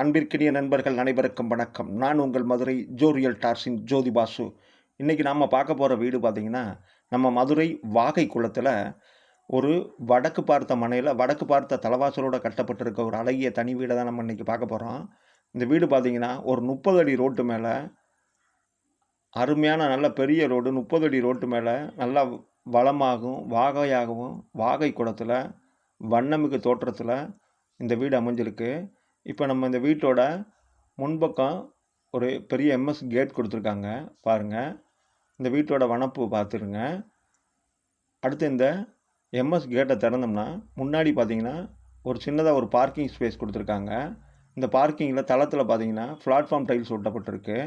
அன்பிற்கினிய நண்பர்கள் அனைவருக்கும் வணக்கம். நான் உங்கள் மதுரை ஜோரியல் டார்ஸின் ஜோதி பாசு இன்றைக்கி நாம் பார்க்க போகிற வீடு பார்த்திங்கன்னா நம்ம மதுரை வாகை குளத்தில் ஒரு வடக்கு பார்த்த மனையில் வடக்கு பார்த்த தலைவாசலோடு கட்டப்பட்டிருக்க ஒரு அழகிய தனி வீடை தான் நம்ம இன்றைக்கி பார்க்க போகிறோம் இந்த வீடு பார்த்திங்கன்னா ஒரு முப்பது அடி ரோட்டு மேலே அருமையான நல்ல பெரிய ரோடு முப்பது அடி ரோட்டு மேலே நல்லா வளமாகவும் வாகையாகவும் வாகை குளத்தில் வண்ணமிகு தோற்றத்தில் இந்த வீடு அமைஞ்சிருக்கு. இப்போ நம்ம இந்த வீட்டோட முன்பக்கம் ஒரு பெரிய எம்எஸ் கேட் கொடுத்துருக்காங்க. பாருங்கள் இந்த வீட்டோட வனப்பு பார்த்துருங்க. அடுத்து இந்த எம்எஸ் கேட்டை திறந்தோம்னா முன்னாடி பார்த்தீங்கன்னா ஒரு சின்னதாக ஒரு பார்க்கிங் ஸ்பேஸ் கொடுத்துருக்காங்க. இந்த பார்க்கிங்கில் தளத்தில் பார்த்தீங்கன்னா பிளாட்ஃபார்ம் டைல்ஸ் ஒட்டப்பட்டிருக்கு.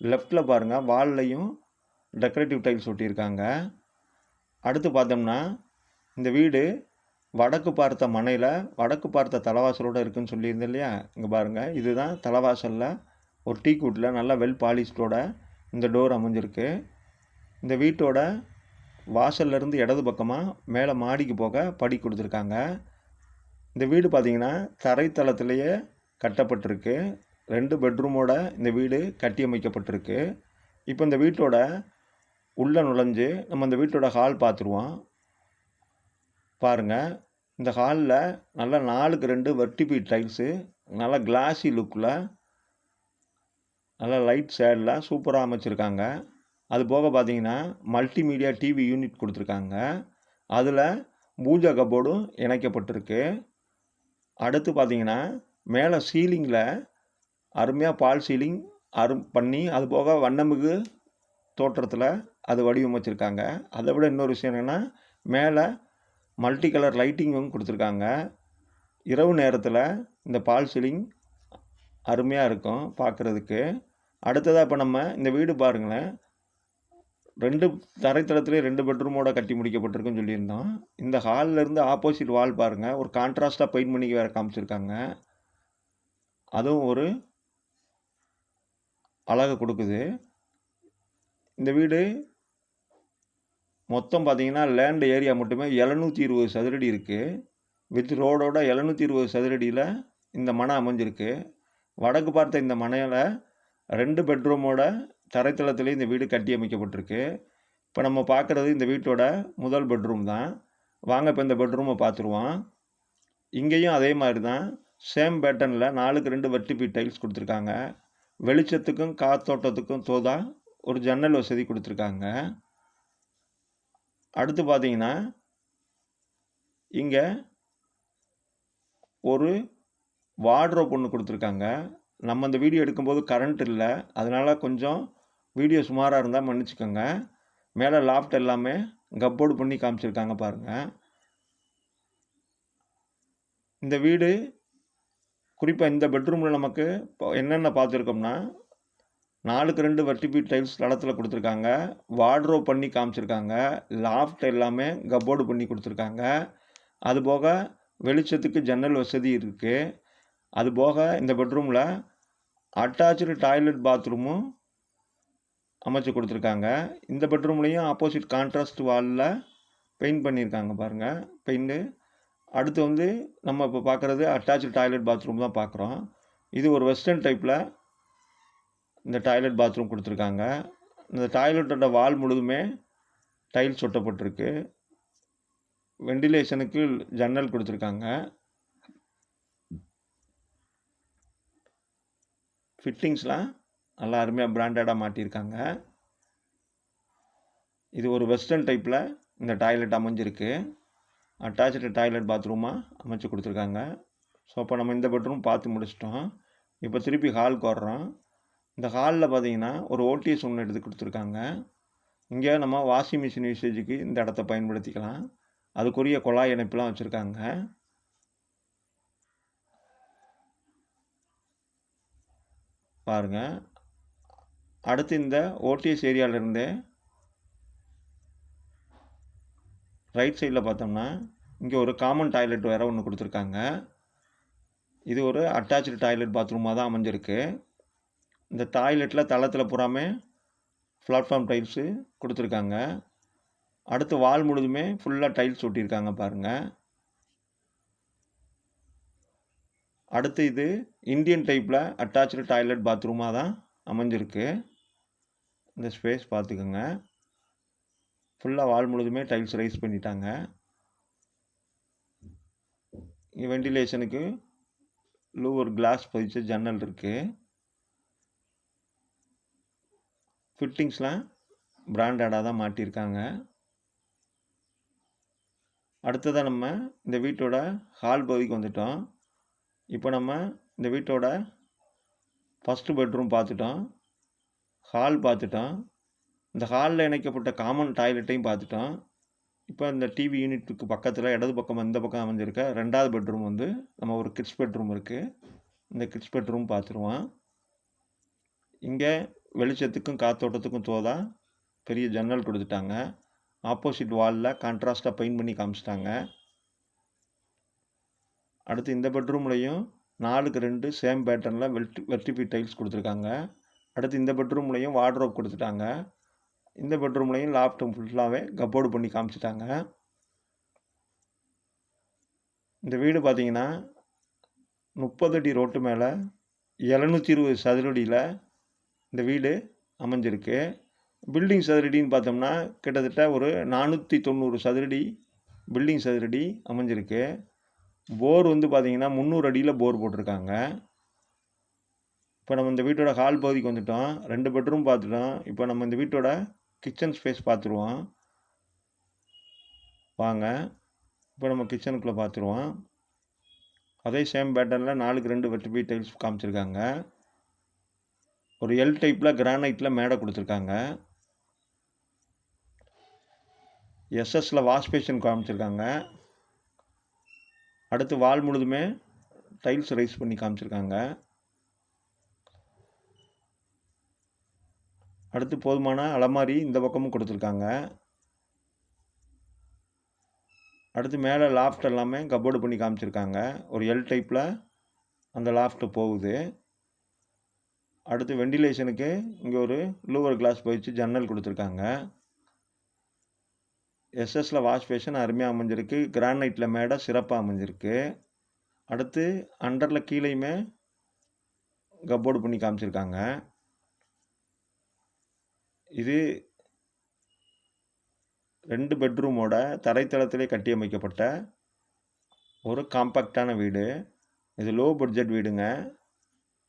லெஃப்ட்டில் பாருங்கள் வால்லையும் டெக்கரேட்டிவ் டைல்ஸ் ஒட்டியிருக்காங்க. அடுத்து பார்த்தோம்னா இந்த வீடு வடக்கு பார்த்த மனையில் வடக்கு பார்த்த தலைவாசலோடு இருக்குதுன்னு சொல்லியிருந்தேன் இல்லையா? இங்கே பாருங்கள் இதுதான் தலைவாசலில் ஒரு டீ கூட்டில் நல்லா வெல் பாலிஷ்டோட இந்த டோர் அமைஞ்சிருக்கு. இந்த வீட்டோட வாசல்லேருந்து இடது பக்கமாக மேலே மாடிக்கு போக படி கொடுத்துருக்காங்க. இந்த வீடு பார்த்திங்கன்னா தரைத்தளத்திலேயே கட்டப்பட்டிருக்கு. ரெண்டு பெட்ரூமோட இந்த வீடு கட்டி அமைக்கப்பட்டிருக்கு இப்போ இந்த வீட்டோட உள்ளே நுழைஞ்சு நம்ம இந்த வீட்டோட ஹால் பார்த்துருவோம் பாருங்கள் இந்த ஹாலில் நல்லா நாலுக்கு ரெண்டு வெர்டிபி டைல்ஸு நல்லா கிளாஸி லுக்கில் நல்லா லைட் ஷேடில் சூப்பராக அமைச்சிருக்காங்க. அது போக பார்த்தீங்கன்னா மல்டிமீடியா டிவி யூனிட் கொடுத்துருக்காங்க. அதில் பூஜா கபோர்டும் இணைக்கப்பட்டிருக்கு. அடுத்து பார்த்தீங்கன்னா மேலே சீலிங்கில் அருமையாக பால் சீலிங் அரு பண்ணி அது போக வண்ணமிகு தோற்றத்தில் அது வடிவமைச்சிருக்காங்க. அதை விட இன்னொரு விஷயம் என்னென்னா மேலே மல்டி கலர் லைட்டிங்கும் கொடுத்துருக்காங்க. இரவு நேரத்தில் இந்த பால் சீலிங் அருமையாக இருக்கும் பார்க்குறதுக்கு அடுத்ததாக இப்போ நம்ம இந்த வீடு பாருங்களேன். ரெண்டு தரைத்தளத்துலேயே ரெண்டு பெட்ரூமோட கட்டி முடிக்கப்பட்டிருக்குன்னு சொல்லியிருந்தோம். இந்த ஹாலில் இருந்து ஆப்போசிட் வால் பாருங்கள் ஒரு கான்ட்ராஸ்ட்டாக பெயிண்ட் பண்ணி வேறு காமிச்சிருக்காங்க. அதுவும் ஒரு அழகை கொடுக்குது. இந்த வீடு மொத்தம் பார்த்தீங்கன்னா லேண்டு ஏரியா மட்டுமே எழுநூற்றி இருபது சதுரடி இருக்குது வித் ரோடோட எழுநூற்றி இருபது சதுரடியில் இந்த மனை அமைஞ்சிருக்கு. வடக்கு பார்த்த இந்த மனையில் ரெண்டு பெட்ரூமோட தரைத்தளத்துலேயும் இந்த வீடு கட்டி அமைக்கப்பட்டிருக்கு. இப்போ நம்ம பார்க்குறது இந்த வீட்டோட முதல் பெட்ரூம் தான். வாங்க இப்போ இந்த பெட்ரூமை பார்த்துருவோம் இங்கேயும் அதே மாதிரி தான் சேம் பேட்டர்னில் நாலுக்கு ரெண்டு வெட்டிபி டைல்ஸ் கொடுத்துருக்காங்க. வெளிச்சத்துக்கும் காத்தோட்டத்துக்கும் தோதா ஒரு ஜன்னல் வசதி கொடுத்துருக்காங்க. அடுத்து பார்த்தீங்கன்னா இங்கே ஒரு வார்ட்ரோப் ஒன்று கொடுத்துருக்காங்க. நம்ம அந்த வீடியோ எடுக்கும்போது கரண்ட் இல்லை. அதனால் கொஞ்சம் வீடியோ சுமாராக இருந்தால் மன்னிச்சுக்கோங்க. மேலே லாஃப்ட் எல்லாமே கப்போர்டு பண்ணி காமிச்சிருக்காங்க பாருங்கள் இந்த வீடு குறிப்பாக இந்த பெட்ரூமில் நமக்கு இப்போ என்னென்ன பார்த்துருக்கோம்னா நாலுக்கு ரெண்டு வெர்டிபி டைல்ஸ் தளத்தில் கொடுத்துருக்காங்க. வார்ட்ரோ பண்ணி காமிச்சிருக்காங்க. லாஃப்ட் எல்லாமே கப்போர்டு பண்ணி கொடுத்துருக்காங்க. அதுபோக வெளிச்சத்துக்கு ஜன்னல் வசதி இருக்குது அது போக இந்த பெட்ரூமில் அட்டாச்சு டாய்லெட் பாத்ரூமும் அமைச்சு கொடுத்துருக்காங்க. இந்த பெட்ரூம்லேயும் ஆப்போசிட் கான்ட்ராஸ்ட் வாலில் பெயிண்ட் பண்ணியிருக்காங்க பாருங்கள் பெயிண்ட்டு அடுத்து வந்து நம்ம இப்போ பார்க்குறது அட்டாச்சு டாய்லெட் பாத்ரூம் தான் பார்க்குறோம் இது ஒரு வெஸ்டர்ன் டைப்பில் இந்த டாய்லெட் பாத்ரூம் கொடுத்துருக்காங்க. இந்த டாய்லெட்டோட வால் முழுதுமே டைல்ஸ் ஒட்டப்பட்டிருக்கு. வெண்டிலேஷனுக்கு ஜன்னல் கொடுத்துருக்காங்க. ஃபிட்டிங்ஸ்லாம் நல்லா அருமையாக பிராண்டடாக மாட்டியிருக்காங்க. இது ஒரு வெஸ்டர்ன் டைப்பில் இந்த டாய்லெட் அமைஞ்சிருக்கு. அட்டாச்சு டாய்லெட் பாத்ரூமாக அமைச்சு கொடுத்துருக்காங்க. ஸோ அப்போ நம்ம இந்த பெட்ரூம் பார்த்து முடிச்சிட்டோம். இப்போ திருப்பி ஹாலுக்கு வர்றோம். இந்த ஹாலில் பார்த்தீங்கன்னா ஒரு ஓடிஎஸ் ஒன்று எடுத்து கொடுத்துருக்காங்க. இங்கே நம்ம வாஷிங் மிஷின் யூசேஜுக்கு இந்த இடத்த பயன்படுத்திக்கலாம். அதுக்குரிய குழாய் இணைப்புலாம் வச்சுருக்காங்க. பாருங்கள் அடுத்து இந்த ஓடிஎஸ் ஏரியாவிலேருந்தே ரைட் சைடில் பார்த்தோம்னா இங்கே ஒரு காமன் டாய்லெட் வேறு ஒன்று கொடுத்துருக்காங்க. இது ஒரு அட்டாச்சு டாய்லெட் பாத்ரூமாக தான் அமைஞ்சிருக்கு. இந்த டாய்லெட்டில் தளத்தில் பூராமே பிளாட்ஃபார்ம் டைல்ஸு கொடுத்துருக்காங்க. அடுத்து வால் முழுதுமே ஃபுல்லாக டைல்ஸ் ஒட்டியிருக்காங்க பாருங்கள் அடுத்து இது இந்தியன் டைப்பில் அட்டாச்சு டாய்லெட் பாத்ரூமாக தான் அமைஞ்சிருக்கு. இந்த ஸ்பேஸ் பார்த்துக்கோங்க. ஃபுல்லாக வால் முழுதுமே டைல்ஸ் ரைஸ் பண்ணிட்டாங்க. வெண்டிலேஷனுக்கு வெண்டிலேஷனுக்கு லூவர் கிளாஸ் பதிச்ச ஜன்னல் இருக்குது ஃபிட்டிங்ஸ்லாம் பிராண்டடாக தான் மாட்டியிருக்காங்க. அடுத்ததாக நம்ம இந்த வீட்டோட ஹால் பகுதிக்கு வந்துட்டோம். இப்போ நம்ம இந்த வீட்டோட ஃபஸ்ட்டு பெட்ரூம் பார்த்துட்டோம். ஹால் பார்த்துட்டோம். இந்த ஹாலில் இணைக்கப்பட்ட காமன் டாய்லெட்டையும் பார்த்துட்டோம். இப்போ இந்த டிவி யூனிட்டுக்கு பக்கத்தில் இடது பக்கம் இந்த பக்கம் அமைஞ்சிருக்க ரெண்டாவது பெட்ரூம் வந்து நம்ம ஒரு கிட்ஸ் பெட்ரூம் இருக்குது இந்த கிட்ஸ் பெட்ரூம் பார்த்துருவோம். இங்கே வெளிச்சத்துக்கும் காத்தோட்டத்துக்கும் தோதா பெரிய ஜன்னல் கொடுத்துட்டாங்க. ஆப்போசிட் வாலில் கான்ட்ராஸ்ட்டாக பெயிண்ட் பண்ணி காமிச்சிட்டாங்க. அடுத்து இந்த பெட்ரூம்லையும் நாலுக்கு ரெண்டு சேம் பேட்டர்னில் வெல்ட் வெர்டிபி டைல்ஸ் கொடுத்துருக்காங்க. அடுத்து இந்த பெட்ரூம்லையும் வார்ட்ரோப் கொடுத்துட்டாங்க. இந்த பெட்ரூம்லையும் லாஃப்ட்டும் ஃபுல்லாகவே கப்போர்டு பண்ணி காமிச்சிட்டாங்க. இந்த வீடு பார்த்தீங்கன்னா முப்பது அடி ரோட்டு மேலே எழுநூற்றி இருபது சதுரடியில் இந்த வீடு அமைஞ்சிருக்கு. பில்டிங் சதுரடின்னு பார்த்தோம்னா கிட்டத்தட்ட ஒரு நானூற்றி தொண்ணூறு சதுரடி பில்டிங் சதுரடி அமைஞ்சிருக்கு. போர் வந்து பார்த்திங்கன்னா முந்நூறு அடியில் போர் போட்டிருக்காங்க. இப்போ நம்ம இந்த வீட்டோட ஹால் பகுதிக்கு வந்துட்டோம். ரெண்டு பெட்ரூம் பார்த்துட்டோம். இப்போ நம்ம இந்த வீட்டோட கிச்சன் ஸ்பேஸ் பார்த்துருவோம். வாங்க. இப்போ நம்ம கிச்சனுக்குள்ளே பார்த்துருவோம். அதே சேம் பேட்டர்னில் நாலுக்கு ரெண்டு வெட்டிபி டைல்ஸ் காமிச்சிருக்காங்க. ஒரு எல் டைப்பில் கிரானைட்டில் மேடை கொடுத்துருக்காங்க. எஸ்எஸில் வாஷ் பேஷன் காமிச்சிருக்காங்க. அடுத்து வால் முழுதுமே டைல்ஸ் ரைஸ் பண்ணி காமிச்சிருக்காங்க. அடுத்து போதுமான அலமாரி இந்த பக்கமும் கொடுத்துருக்காங்க. அடுத்து மேலே லாஃப்ட் எல்லாமே கப்போர்டு பண்ணி காமிச்சிருக்காங்க. ஒரு எல் டைப்பில் அந்த லாஃப்ட் போகுது. அடுத்து வெண்டிலேஷனுக்கு இங்கே ஒரு லூவர் கிளாஸ் போயிடுச்சு ஜன்னல் கொடுத்துருக்காங்க. எஸ்எஸில் வாஷ் பேஷன் அருமையாக அமைஞ்சிருக்கு. கிரானைட்டில் மேடை சிறப்பாக அமைஞ்சிருக்கு. அடுத்து அண்டரில் கீழேயுமே கப்போர்டு பண்ணி காமிச்சிருக்காங்க. இது ரெண்டு பெட்ரூமோட தரைத்தளத்திலே கட்டியமைக்கப்பட்ட ஒரு காம்பேக்டான வீடு. இது லோ பட்ஜெட் வீடுங்க.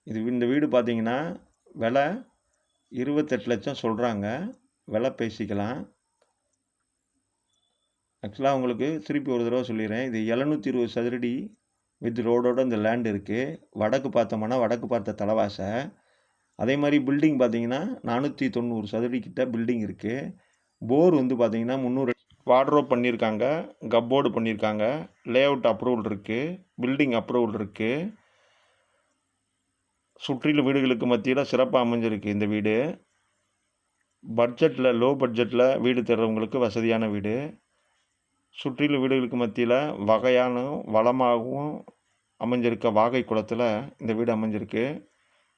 இது இந்த வீடு பார்த்தீங்கன்னா விலை இருபத்தெட்டு லட்சம் சொல்கிறாங்க விலை பேசிக்கலாம். ஆக்சுவலாக உங்களுக்கு திருப்பி ஒரு தடவை சொல்லிடுறேன். இது எழுநூற்றி இருபது சதுரடி வித் ரோடோட இந்த லேண்ட் இருக்குது வடக்கு பார்த்தோம்னா வடக்கு பார்த்த தலைவாசை. அதே மாதிரி பில்டிங் பார்த்தீங்கன்னா நானூற்றி தொண்ணூறு சதுரடி கிட்ட பில்டிங் இருக்குது போர் வந்து பார்த்தீங்கன்னா முந்நூறு வார்ட்ரோப் பண்ணியிருக்காங்க. கப்போர்டு பண்ணியிருக்காங்க. லே அவுட் அப்ரூவல் இருக்குது பில்டிங் அப்ரூவல் இருக்குது சுற்றிலும் வீடுகளுக்கு மத்தியில் சிறப்பாக அமைஞ்சிருக்கு இந்த வீடு. பட்ஜெட்டில் லோ பட்ஜெட்டில் வீடு தேடுறவங்களுக்கு வசதியான வீடு. சுற்றிலும் வீடுகளுக்கு மத்தியில் வகையான வளமாகவும் அமைஞ்சிருக்க வாகை குளத்தில் இந்த வீடு அமைஞ்சிருக்கு.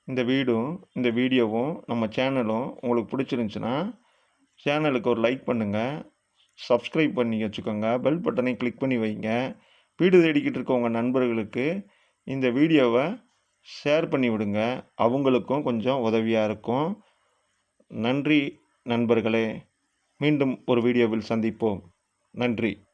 இந்த வீடும் இந்த வீடியோவும் நம்ம சேனலும் உங்களுக்கு பிடிச்சிருந்துச்சின்னா சேனலுக்கு ஒரு லைக் பண்ணுங்கள் சப்ஸ்கிரைப் பண்ணி வச்சுக்கோங்க. பெல் பட்டனை கிளிக் பண்ணி வைங்க. வீடு தேடிக்கிட்டு இருக்க உங்கள் நண்பர்களுக்கு இந்த வீடியோவை ஷேர் பண்ணி விடுங்க. அவங்களுக்கும் கொஞ்சம் உதவியாக இருக்கும். நன்றி நண்பர்களே. மீண்டும் ஒரு வீடியோவில் சந்திப்போம். நன்றி.